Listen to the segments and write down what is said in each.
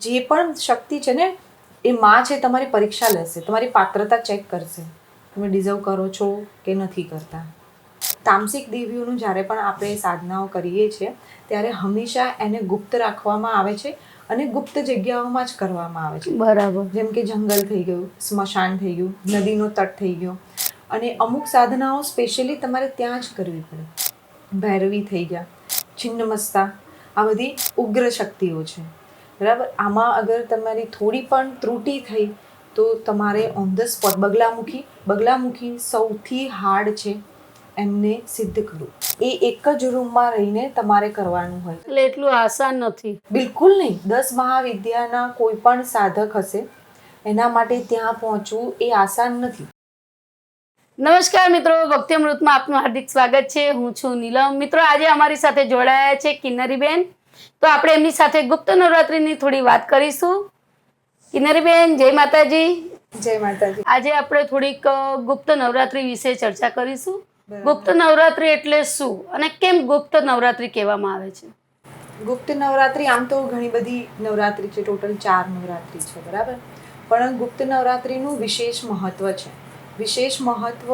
જે પણ શક્તિ છે ને એ માં છે તમારી પરીક્ષા લેશે તમારી પાત્રતા ચેક કરશે. તમે ડિઝર્વ કરો છો કે નથી કરતા. તામસિક દેવીઓનું જ્યારે પણ આપણે સાધનાઓ કરીએ છીએ ત્યારે હંમેશા એને ગુપ્ત રાખવામાં આવે છે અને ગુપ્ત જગ્યાઓમાં જ કરવામાં આવે છે. બરાબર. જેમ કે જંગલ થઈ ગયું સ્મશાન થઈ ગયું નદીનો તટ થઈ ગયો. અને અમુક સાધનાઓ સ્પેશિયલી તમારે ત્યાં જ કરવી પડે. ભૈરવી થઈ ગયા છિન્નમસ્તા આ બધી ઉગ્ર શક્તિઓ છે. બરાબર? આમાં અગર તમારી થોડી પણ ત્રુટિ થઈ તો તમારે on the spot Baglamukhi Baglamukhi સૌથી હાર્ડ છે એમને સિદ્ધ કરવું. એ એક જ રૂમમાં રહીને તમારે કરવાનું હોય. એટલે એટલું આસાન નથી. બિલકુલ નહીં. દસ મહાવિદ્યાના કોઈ પણ સાધક હશે એના માટે ત્યાં પહોંચવું એ આસાન નથી. નમસ્કાર મિત્રો ભક્તિ અમૃતમાં આપનું હાર્દિક સ્વાગત છે. હું છું નીલમ. મિત્રો આજે અમારી સાથે જોડાયા છે કિન્નરીબેન. તો આપણે એમની સાથે ગુપ્ત નવરાત્રિની થોડી વાત કરીશું. કિનારીબેન જય માતાજી. જય માતાજી. આજે આપણે થોડીક ગુપ્ત નવરાત્રિ વિશે ચર્ચા કરીશું. ગુપ્ત નવરાત્રિ એટલે શું અને કેમ ગુપ્ત નવરાત્રિ કહેવામાં આવે છે? ગુપ્ત નવરાત્રી આમ તો ઘણી બધી નવરાત્રી છે ટોટલ ચાર નવરાત્રી છે બરાબર? પણ ગુપ્ત નવરાત્રીનું વિશેષ મહત્વ છે. વિશેષ મહત્વ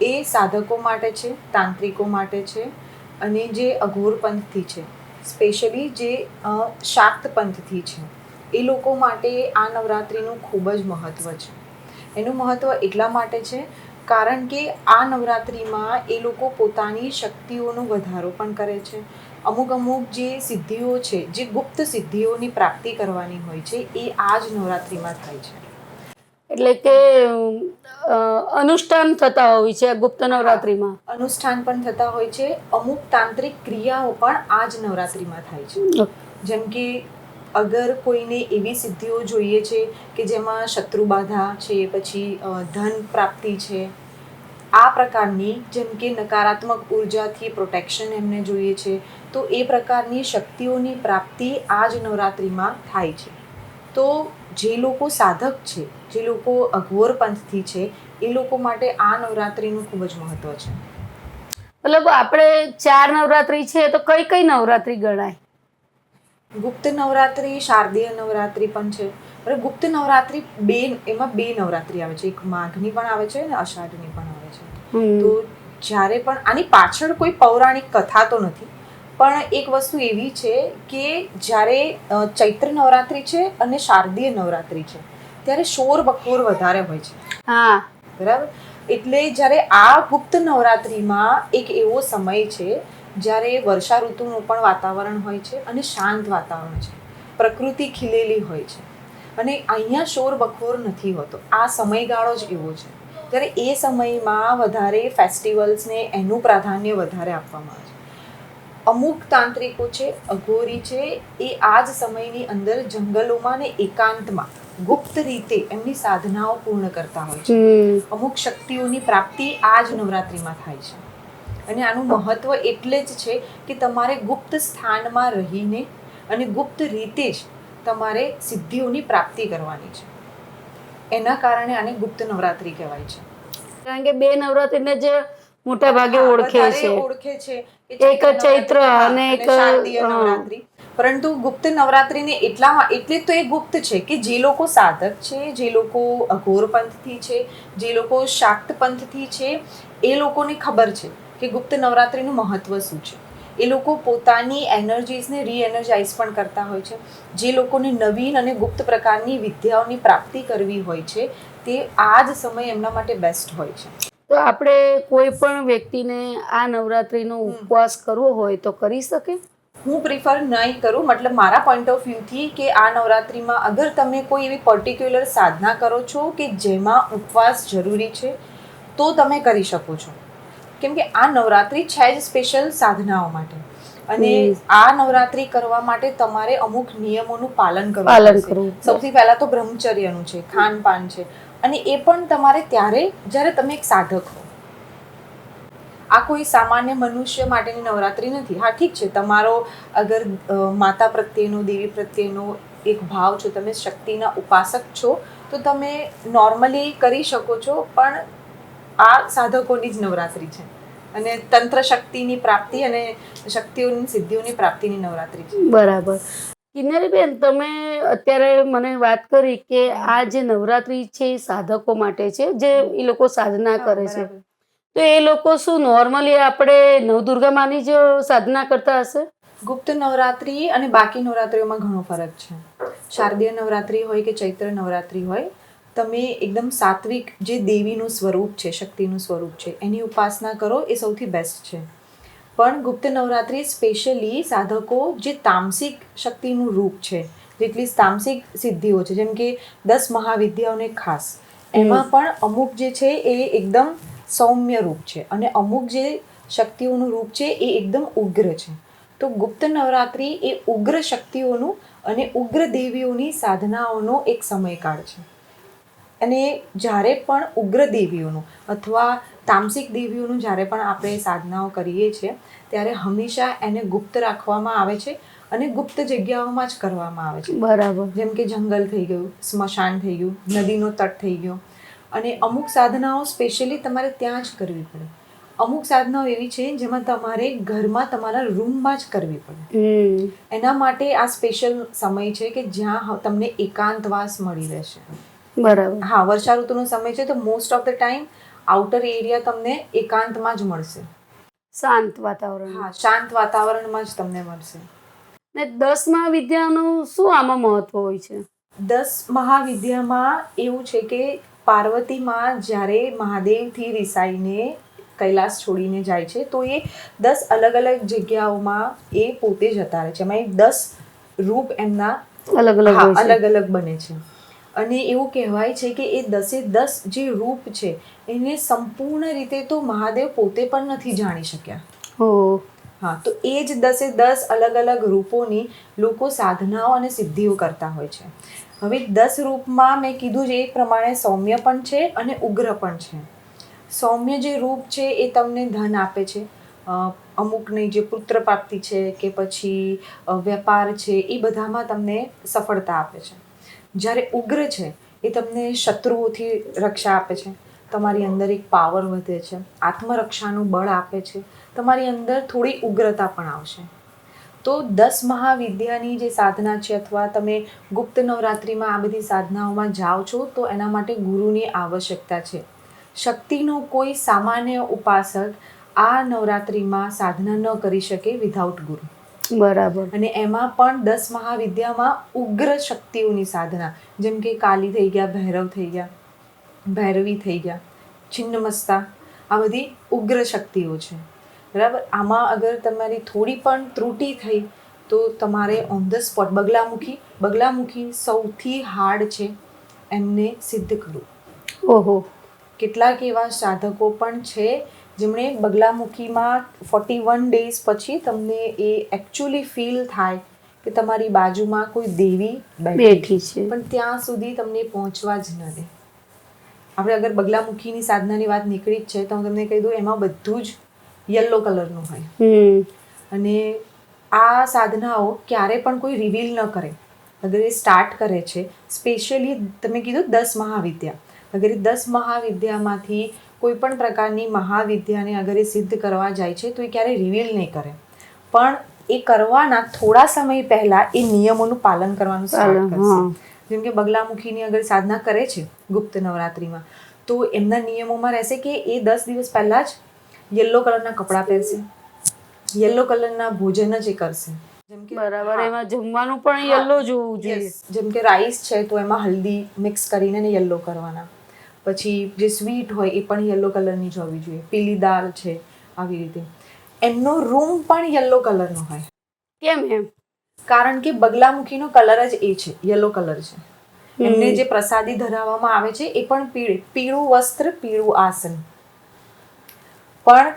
એ સાધકો માટે છે તાંત્રિકો માટે છે અને જે અઘોર પંથથી છે. સ્પેશિયલી જે શાક્ત પંથથી છે, એ લોકો માટે આ નવરાત્રિનું ખૂબ જ મહત્ત્વ છે. એનું મહત્ત્વ એટલા માટે છે, કારણ કે આ નવરાત્રિમાં એ લોકો પોતાની શક્તિઓનો વધારો પણ કરે છે. અમુક અમુક જે સિદ્ધિઓ છે, જે ગુપ્ત સિદ્ધિઓની પ્રાપ્તિ કરવાની હોય છે, એ આ જ નવરાત્રિમાં થાય છે. એટલે કે અનુષ્ઠાન થતા હોય છે ગુપ્ત નવરાત્રિમાં. અનુષ્ઠાન પણ થતા હોય છે. અમુક તાંત્રિક ક્રિયાઓ પણ આ જ નવરાત્રિમાં થાય છે. જેમ કે અગર કોઈને એવી સિદ્ધિઓ જોઈએ છે કે જેમાં શત્રુ બાધા છે પછી ધન પ્રાપ્તિ છે આ પ્રકારની જેમ કે નકારાત્મક ઉર્જાથી પ્રોટેક્શન એમને જોઈએ છે તો એ પ્રકારની શક્તિઓની પ્રાપ્તિ આ જ નવરાત્રિમાં થાય છે. તો જે લોકો સાધક છે જે લોકો અઘોર પંથથી છે એ લોકો માટે આ નવરાત્રિનું ખૂબ જ મહત્વ છે. મતલબ આપણે ચાર નવરાત્રિ છે તો કઈ કઈ નવરાત્રિ ગણાય? ગુપ્ત નવરાત્રિ શારદીય નવરાત્રિ પણ છે. અને ગુપ્ત નવરાત્રિ બે એમાં બે નવરાત્રિ આવે છે. એક માઘની પણ આવે છે અને અષાઢની પણ આવે છે. તો જ્યારે પણ આની પાછળ કોઈ પૌરાણિક કથા તો નથી. પણ એક વસ્તુ એવી છે કે જ્યારે ચૈત્ર નવરાત્રિ છે અને શારદીય નવરાત્રિ છે ત્યારે શોર બકોર વધારે હોય છે. હા. બરાબર? એટલે જ્યારે આ ગુપ્ત નવરાત્રિમાં એક એવો સમય છે જ્યારે વર્ષા ઋતુનું પણ વાતાવરણ હોય છે અને શાંત વાતાવરણ છે. પ્રકૃતિ ખીલેલી હોય છે. અને અહીંયા શોર બખોર નથી હોતો. આ સમયગાળો જ એવો છે. ત્યારે એ સમયમાં વધારે ફેસ્ટિવલ્સને એનું પ્રાધાન્ય વધારે આપવામાં આવે છે. અમુક તાંત્રિકો છે અઘોરી છે એ આ જ સમયની અંદર જંગલોમાં ને એકાંતમાં ગુપ્ત રીતે એમની સાધનાઓ પૂર્ણ કરતા હોય છે. અમુક શક્તિઓની પ્રાપ્તિ આ જ નવરાત્રિમાં થાય છે. અને આનું મહત્વ એટલે જ છે કે તમારે ગુપ્ત સ્થાનમાં રહીને અને ગુપ્ત રીતે જ તમારે સિદ્ધિઓની પ્રાપ્તિ કરવાની છે. એના કારણે આને ગુપ્ત નવરાત્રિ કહેવાય છે. કારણ કે બે નવરાત્રિને જે મોટા ભાગે ઓળખે છે. ઓળખે છે એક ચૈત્ર અને એક, નવરાત્રી. પરંતુ ગુપ્ત નવરાત્રીને એટલા એટલે તો એ ગુપ્ત છે કે જે લોકો સાધક છે જે લોકો અઘોર પંથથી છે જે લોકો શાક્ત પંથથી છે એ લોકોને ખબર છે કે ગુપ્ત નવરાત્રિનું મહત્વ શું છે. એ લોકો પોતાની એનર્જીઝને રીએનર્જાઇઝ પણ કરતા હોય છે. જે લોકોને નવીન અને ગુપ્ત પ્રકારની વિદ્યાઓની પ્રાપ્તિ કરવી હોય છે તે આ જ સમય એમના માટે બેસ્ટ હોય છે. તો આપણે કોઈ પણ વ્યક્તિને આ નવરાત્રિનો ઉપવાસ કરવો હોય તો કરી શકે? હું પ્રિફર નહીં કરું મતલબ મારા પોઈન્ટ ઓફ વ્યૂથી કે આ નવરાત્રિમાં અગર તમે કોઈ એવી પર્ટિક્યુલર સાધના કરો છો કે જેમાં ઉપવાસ જરૂરી છે તો તમે કરી શકો છો. કેમ કે આ નવરાત્રિ છે જ સ્પેશિયલ સાધનાઓ માટે. અને આ નવરાત્રિ કરવા માટે તમારે અમુક નિયમોનું પાલન કરવું પાલન કરવું. સૌથી પહેલા તો બ્રહ્મચર્યનું છે ખાનપાન છે. અને એ પણ તમારે ત્યારે જ્યારે તમે એક સાધક હો. આ કોઈ સામાન્ય મનુષ્ય માટેની નવરાત્રિ નથી. હા, ઠીક છે, તમારો અગર માતા પ્રત્યેનો, દેવી પ્રત્યેનો એક ભાવ છો, તમે શક્તિના ઉપાસક છો, તો તમે નોર્મલી કરી શકો છો, પણ આ સાધકોની જ નવરાત્રિ છે. અને તંત્ર શક્તિની પ્રાપ્તિ અને શક્તિઓની સિદ્ધિઓની પ્રાપ્તિની નવરાત્રિ છે. બરાબર. કિન્નરીબેન તમે અત્યારે મને વાત કરી કે આ જે નવરાત્રી છે એ સાધકો માટે છે જે એ લોકો સાધના કરે છે. તો એ લોકો શું નોર્મલી આપણે નવદુર્ગા માની જ સાધના કરતા હશે? ગુપ્ત નવરાત્રી અને બાકી નવરાત્રીઓમાં ઘણો ફરક છે. શારદીય નવરાત્રી હોય કે ચૈત્ર નવરાત્રી હોય તમે એકદમ સાત્વિક જે દેવીનું સ્વરૂપ છે શક્તિનું સ્વરૂપ છે એની ઉપાસના કરો એ સૌથી બેસ્ટ છે. પણ ગુપ્ત નવરાત્રિ સ્પેશિયલી સાધકો જે તામસિક શક્તિનું રૂપ છે જેટલી તામસિક સિદ્ધિઓ છે જેમ કે દસ મહાવિદ્યાઓને ખાસ. એમાં પણ અમુક જે છે એ એકદમ સૌમ્ય રૂપ છે અને અમુક જે શક્તિઓનું રૂપ છે એ એકદમ ઉગ્ર છે. તો ગુપ્ત નવરાત્રિ એ ઉગ્ર શક્તિઓનું અને ઉગ્ર દેવીઓની સાધનાઓનો એક સમયકાળ છે. અને જ્યારે પણ ઉગ્ર દેવીઓનું અથવા તામસિક દેવીઓનું જ્યારે પણ આપણે સાધનાઓ કરીએ છીએ ત્યારે હંમેશા એને ગુપ્ત રાખવામાં આવે છે અને ગુપ્ત જગ્યાઓમાં જ કરવામાં આવે છે. બરાબર. જેમ કે જંગલ થઈ ગયું સ્મશાન થઈ ગયું નદીનો તટ થઈ ગયો. અને અમુક સાધનાઓ સ્પેશિયલી તમારે ત્યાં જ કરવી પડે. અમુક સાધનાઓ એવી છે જેમાં તમારે ઘરમાં તમારા રૂમમાં જ કરવી પડે. એના માટે આ સ્પેશિયલ સમય છે કે જ્યાં તમને એકાંતવાસ મળી રહેશે. બરાબર. હા વર્ષા ઋતુનો સમય છે તો most of the time outer area તમને એકાંતમાં જ મળશે. શાંત વાતાવરણ. હા શાંત વાતાવરણમાં જ તમને મળશે. ને દસમા વિદ્યાનું શું આમાં મહત્વ હોય છે? દસ મહાવિદ્યામાં એવું છે કે પાર્વતીમાં જ્યારે મહાદેવથી રિસાઈને કૈલાસ છોડીને જાય છે તો એ દસ અલગ અલગ જગ્યાઓમાં એ પોતે જતા રહે છે. એમાં એ દસ રૂપ એમના અલગ અલગ અલગ અલગ બને છે. અને એવું કહેવાય છે કે એ દસે દસ જે રૂપ છે એને સંપૂર્ણ રીતે તો મહાદેવ પોતે પણ નથી જાણી શક્યા. હો હા તો એ જ દસે દસ અલગ અલગ રૂપોની લોકો સાધનાઓ અને સિદ્ધિઓ કરતા હોય છે. હવે દસ રૂપમાં મેં કીધું જે એ પ્રમાણે સૌમ્ય પણ છે અને ઉગ્ર પણ છે. સૌમ્ય જે રૂપ છે એ તમને ધન આપે છે. અમુકની જે પુત્ર પ્રાપ્તિ છે કે પછી વેપાર છે એ બધામાં તમને સફળતા આપે છે. જ્યારે ઉગ્ર છે, એ તમને શત્રુઓથી રક્ષા આપે છે. તમારી અંદર એક પાવર વધે છે, આત્મરક્ષાનું બળ આપે છે. તમારી અંદર થોડી ઉગ્રતા પણ આવશે. તો દસ મહાવિદ્યાની જે સાધના છે અથવા તમે ગુપ્ત નવરાત્રિમાં આ બધી સાધનાઓમાં જાઓ છો, તો એના માટે ગુરુની આવશ્યકતા છે. શક્તિનો કોઈ સામાન્ય ઉપાસક આ નવરાત્રિમાં સાધના ન કરી શકે વિધાઉટ ગુરુ. બરાબર. અને એમાં પણ દસ મહાવિદ્યામાં ઉગ્ર શક્તિઓની સાધના. જેમ કે કાલી થઈ ગયા ભૈરવ થઈ ગયા ભૈરવી થઈ ગયા છિન્નમસ્તા આ બધી ઉગ્ર શક્તિઓ છે. બરાબર? આમાં અગર તમારી થોડી પણ ત્રુટિ થઈ તો તમારે on the spot Baglamukhi Baglamukhi સૌથી હાર્ડ છે એમને સિદ્ધ કરવું ઓહો. કેટલાક એવા સાધકો પણ છે જેમણે બગલામુખીમાં ફોર્ટી વન ડેઝ પછી તમને એ એકચ્યુઅલી ફીલ થાય કે તમારી બાજુમાં કોઈ દેવી બેઠી છે. પણ ત્યાં સુધી તમને પહોંચવા જ ન દે. આપણે અગર બગલામુખીની સાધનાની વાત નીકળી જ છે તો હું તમને કહી દઉં એમાં બધું જ યલો કલરનું હોય. હમ. અને આ સાધનાઓ ક્યારે પણ કોઈ રિવીલ ન કરે. અગર એ સ્ટાર્ટ કરે છે સ્પેશિયલી તમે કીધું દસ મહાવિદ્યા. અગર એ દસ મહાવિદ્યામાંથી કોઈ પણ પ્રકારની મહાવિદ્યાને અગર એ સિદ્ધ કરવા જાય છે તો એ ક્યારેય રિવીલ નહીં કરે. પણ એ કરવાના થોડા સમય પહેલા એ નિયમોનું પાલન કરવાનું સ્ટાર્ટ કરશે. જેમ કે બગલામુખીની અગર સાધના કરે છે ગુપ્ત નવરાત્રિમાં તો એમના નિયમોમાં રહેશે કે એ દસ દિવસ પહેલા જ યલો કલરના કપડાં પહેરશે. યલો કલરના ભોજન જ એ કરશે. જેમ કે બરાબર એમાં જમવાનું પણ. યલો જોવું જોઈએ. જેમ કે રાઈસ છે તો એમાં હલ્દી મિક્સ કરીને યલો કરવાના. પછી જે સ્વીટ હોય એ પણ યલો કલરની જ હોવી જોઈએ. પીલી દાળ છે આવી રીતે. એમનો રૂમ પણ યલો કલરનો હોય. કેમ એમ? કારણ કે બગલામુખીનો કલર જ એ છે યલો કલર છે. એમને જે પ્રસાદી ધરાવવામાં આવે છે એ પણ પીળ પીળું વસ્ત્ર પીળું આસન. પણ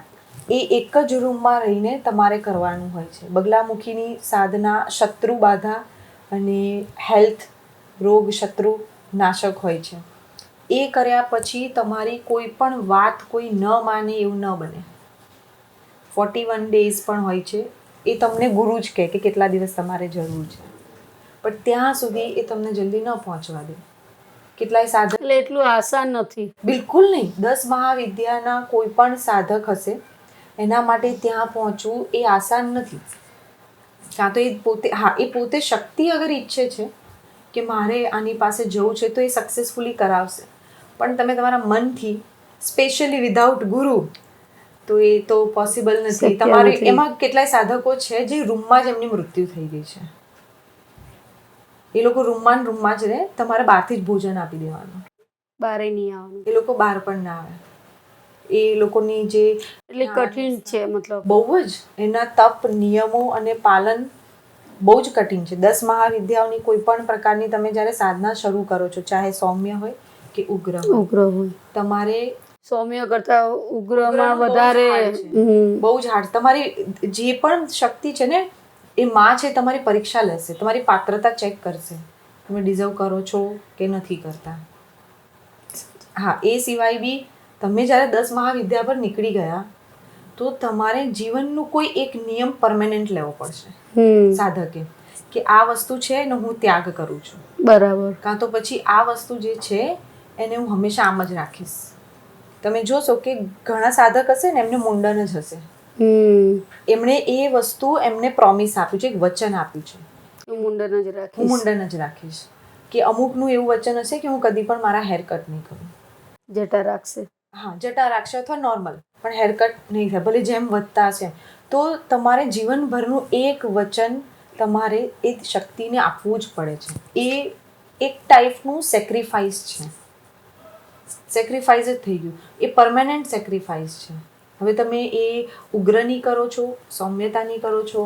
એ એક જ રૂમમાં રહીને તમારે કરવાનું હોય છે. બગલામુખીની સાધના શત્રુ બાધા અને હેલ્થ રોગ શત્રુ નાશક હોય છે. એ કર્યા પછી તમારી કોઈ પણ વાત કોઈ ન માને એવું ન બને. ફોર્ટી વન ડેઝ પણ હોય છે. એ તમને ગુરુ જ કહે કે કેટલા દિવસ તમારે જરૂર છે. પણ ત્યાં સુધી એ તમને જલ્દી ન પહોંચવા દે. કેટલાય સાધક એટલે એટલું આસાન નથી. બિલકુલ નહીં. દસ મહાવિદ્યાના કોઈ પણ સાધક હશે એના માટે ત્યાં પહોંચવું એ આસાન નથી. કાં તો એ પોતે હા એ પોતે શક્તિ અગર ઈચ્છે છે કે મારે આની પાસે જવું છે તો એ સક્સેસફુલી કરાવશે. પણ તમે તમારા મનથી સ્પેશિયલી વિધાઉટ ગુરુ તો એ તો પોસિબલ નથી. તમારે એમાં કેટલાય સાધકો છે જે રૂમમાં જ એમની મૃત્યુ થઈ ગઈ છે. એ લોકો રૂમમાં રૂમમાં જ રહે તમારે બહારથી જ ભોજન આપી દેવાનું. બારે નહીં આવવાનું. એ લોકો બહાર પણ ના આવે. એ લોકોની જે એટલે કઠિન છે મતલબ. બહુ જ. એના તપ નિયમો અને પાલન બહુ જ કઠિન છે. દસ મહાવિદ્યાઓની કોઈ પણ પ્રકારની તમે જ્યારે સાધના શરૂ કરો છો ચાહે સૌમ્ય હોય કે ઉગ્ર ઉગ્ર હોય. તમારે સૌમ્ય કરતા ઉગ્રમાં વધારે. બહુ જ હાર્ડ તમારી જે પણ શક્તિ છે ને એ માં છે તમારી પરીક્ષા લેશે. તમારી પાત્રતા ચેક કરશે. તમે ડિઝર્વ કરો છો કે નથી કરતા. હા એ સિવાય બી તમે જ્યારે દસ મહાવિદ્યા પર નીકળી ગયા તો તમારે જીવનનું કોઈ એક નિયમ પરમેનન્ટ લેવો પડશે. સાધકે. કે આ વસ્તુ છે ને હું ત્યાગ કરું છું. બરાબર. કાં તો પછી આ વસ્તુ જે છે એને હું હંમેશા આમ જ રાખીશ. તમે જોશો કે ઘણા સાધક હશે ને એમને મુંડન જ હશે. એમણે એ વસ્તુ એમને પ્રોમિસ આપ્યું છે એક વચન આપ્યું છે. હું મુંડન જ હું રાખીશ મુંડન જ રાખીશ. કે અમુકનું એવું વચન હશે કે હું કદી પણ મારા હેર કટ નહીં કરું. જટા રાખશે. હા જટા રાખશે અથવા નોર્મલ પણ હેર કટ નહીં થાય. ભલે જેમ વધતા છે તો તમારે જીવનભરનું એક વચન તમારે એ શક્તિને આપવું જ પડે છે. એ એક ટાઈપનું સેક્રિફાઈસ છે. સેક્રિફાઈસ જ થઈ ગયું. એ પરમેનન્ટ સેક્રિફાઈસ છે. હવે તમે એ ઉગ્રની કરો છો સૌમ્યતાની કરો છો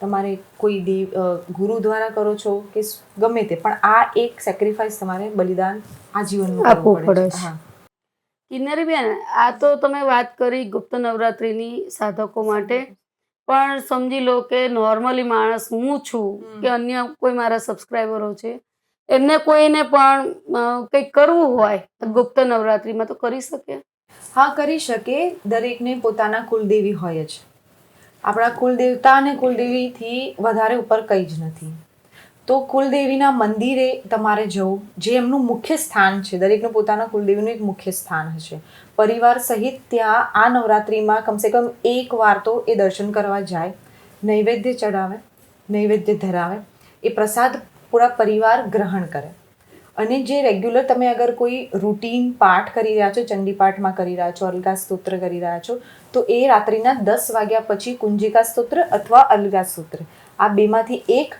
તમારે કોઈ દેવ ગુરુ દ્વારા કરો છો કે ગમે તે પણ આ એક સેક્રિફાઈસ તમારે બલિદાન આજીવનનું આપવું પડે. હા. કિન્નરીબેન આ તો તમે વાત કરી ગુપ્ત નવરાત્રિની સાધકો માટે પણ સમજી લો કે નોર્મલી માણસ હું છું કે અન્ય કોઈ મારા સબસ્ક્રાઈબરો છે એમને કોઈને પણ કંઈક કરવું હોય ગુપ્ત નવરાત્રિમાં તો કરી શકે. હા, કરી શકે. દરેકને પોતાના કુલદેવી હોય જ. આપણા કુલદેવતા અને કુલદેવીથી વધારે ઉપર કંઈ જ નથી. તો કુલદેવીના મંદિરે તમારે જવું, જે એમનું મુખ્ય સ્થાન છે, દરેકનું પોતાના કુલદેવીનું એક મુખ્ય સ્થાન હશે. પરિવાર સહિત ત્યાં આ નવરાત્રિમાં કમસે કમ એક વાર તો એ દર્શન કરવા જાય. નૈવેદ્ય ચડાવે નૈવેદ્ય ધરાવે. એ પ્રસાદ પૂરા પરિવાર ગ્રહણ કરે. અને જે રેગ્યુલર તમે અગર કોઈ રૂટીન પાઠ કરી રહ્યા છો ચંડી પાઠમાં કરી રહ્યા છો અલગા સ્તોત્ર કરી રહ્યા છો તો એ રાત્રિના દસ વાગ્યા પછી કુંજિકા સ્તોત્ર અથવા અલગા સ્તોત્ર આ બેમાંથી એક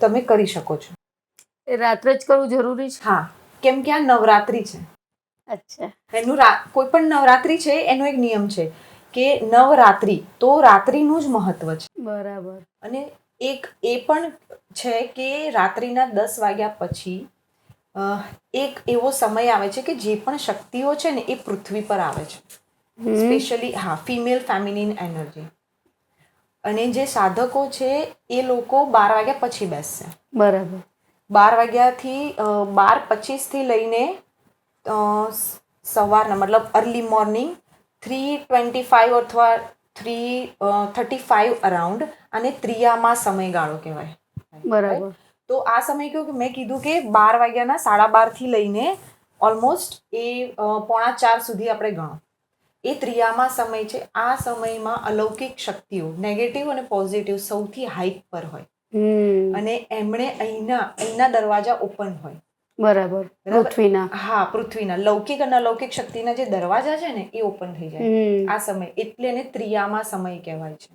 તમે કરી શકો છો. એ રાત્રે જ કરવું જરૂરી છે? હા કેમ કે આ નવરાત્રિ છે. અચ્છા. એનું કોઈ પણ નવરાત્રિ છે એનો એક નિયમ છે કે નવરાત્રિ તો રાત્રિનું જ મહત્વ છે. બરાબર. અને એક એ પણ છે કે રાત્રિના દસ વાગ્યા પછી એક એવો સમય આવે છે કે જે પણ શક્તિઓ છે ને એ પૃથ્વી પર આવે છે. સ્પેશિયલી હા ફિમેલ ફેમિનિન એનર્જી અને જે સાધકો છે એ લોકો બાર વાગ્યા પછી બેસશે. બરાબર. બાર વાગ્યાથી બાર પચીસથી લઈને સવારના મતલબ early morning three twenty five અથવા થ્રી થર્ટી ફાઇવ અરાઉન્ડ અને ત્રિયામાં સમયગાળો કહેવાય. બરાબર. તો આ સમય કેવું કે મેં કીધું કે બાર વાગ્યાના સાડા બારથી લઈને ઓલમોસ્ટ એ પોણા ચાર સુધી આપણે ગણો. એ ત્રિયામાં સમય છે. આ સમયમાં અલૌકિક શક્તિઓ નેગેટિવ અને પોઝિટિવ સૌથી હાઈક પર હોય. અને એમણે અહીંના અહીંના દરવાજા ઓપન હોય. બરાબર. પૃથ્વીના. હા પૃથ્વીના. લૌકિક અને અલૌકિક શક્તિના જે દરવાજા છે ને એ ઓપન થઈ જાય. આ સમય એટલે એને ત્રિયામાં સમય કહેવાય છે.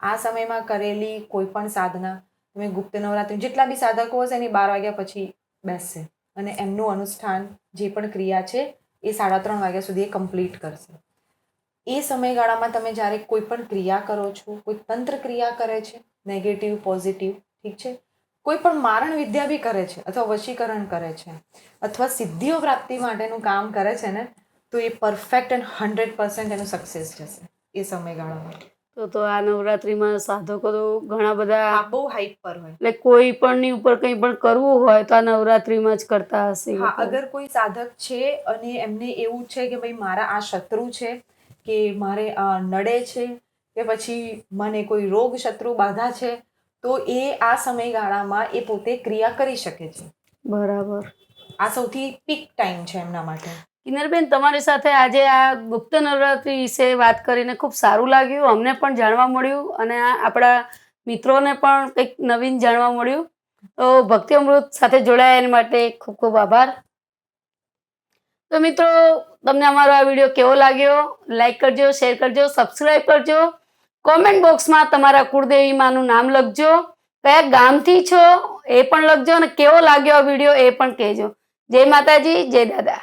આ સમયમાં કરેલી કોઈ પણ સાધના તમે ગુપ્ત નવરાત્રિ જેટલા બી સાધકો હશે એની બાર વાગ્યા પછી બેસશે. અને એમનું અનુષ્ઠાન જે પણ ક્રિયા છે એ સાડા ત્રણ વાગ્યા સુધી એ કમ્પ્લીટ કરશે. એ સમયગાળામાં તમે જ્યારે કોઈ પણ ક્રિયા કરો છો, કોઈ તંત્ર ક્રિયા કરે છે નેગેટિવ પોઝિટિવ ઠીક છે? કોઈ પણ મારણ વિદ્યા બી કરે છે અથવા વશીકરણ કરે છે અથવા સિદ્ધિઓ પ્રાપ્તિ માટેનું કામ કરે છે ને, તો એ પરફેક્ટ એન્ડ હંડ્રેડ પર્સન્ટ એનું સક્સેસ જશે એ સમયગાળામાં. તો તો આ નવરાત્રિમાં સાધકો તો ઘણા બધા બહુ હાઈટ પર હોય. એટલે કોઈ પણ ની ઉપર કંઈ પણ કરવું હોય તો આ નવરાત્રિમાં જ કરતા હશે હા અગર કોઈ સાધક છે અને એમને એવું છે કે ભાઈ મારા આ શત્રુ છે કે મારે આ નડે છે કે પછી મને કોઈ રોગ શત્રુ બાધા છે તો એ આ સમયગાળામાં એ પોતે ક્રિયા કરી શકે છે. બરાબર. આ સૌથી પીક ટાઈમ છે એમના માટે. કિન્નરબેન તમારી સાથે આજે આ ગુપ્ત નવરાત્રિ વિશે વાત કરીને ખૂબ સારું લાગ્યું. અમને પણ જાણવા મળ્યું અને આપણા મિત્રોને પણ કંઈક નવીન જાણવા મળ્યું. તો ભક્તિ અમૃત સાથે જોડાયા એના માટે ખૂબ ખૂબ આભાર. તો મિત્રો, તમને અમારો આ વીડિયો કેવો લાગ્યો? લાઈક કરજો શેર કરજો સબસ્ક્રાઈબ કરજો. કોમેન્ટ બોક્સમાં તમારા કુળદેવી માનું નામ લખજો. કયા ગામથી છો એ પણ લખજો અને કેવો લાગ્યો આ વીડિયો એ પણ કહેજો. જય માતાજી, જય દાદા.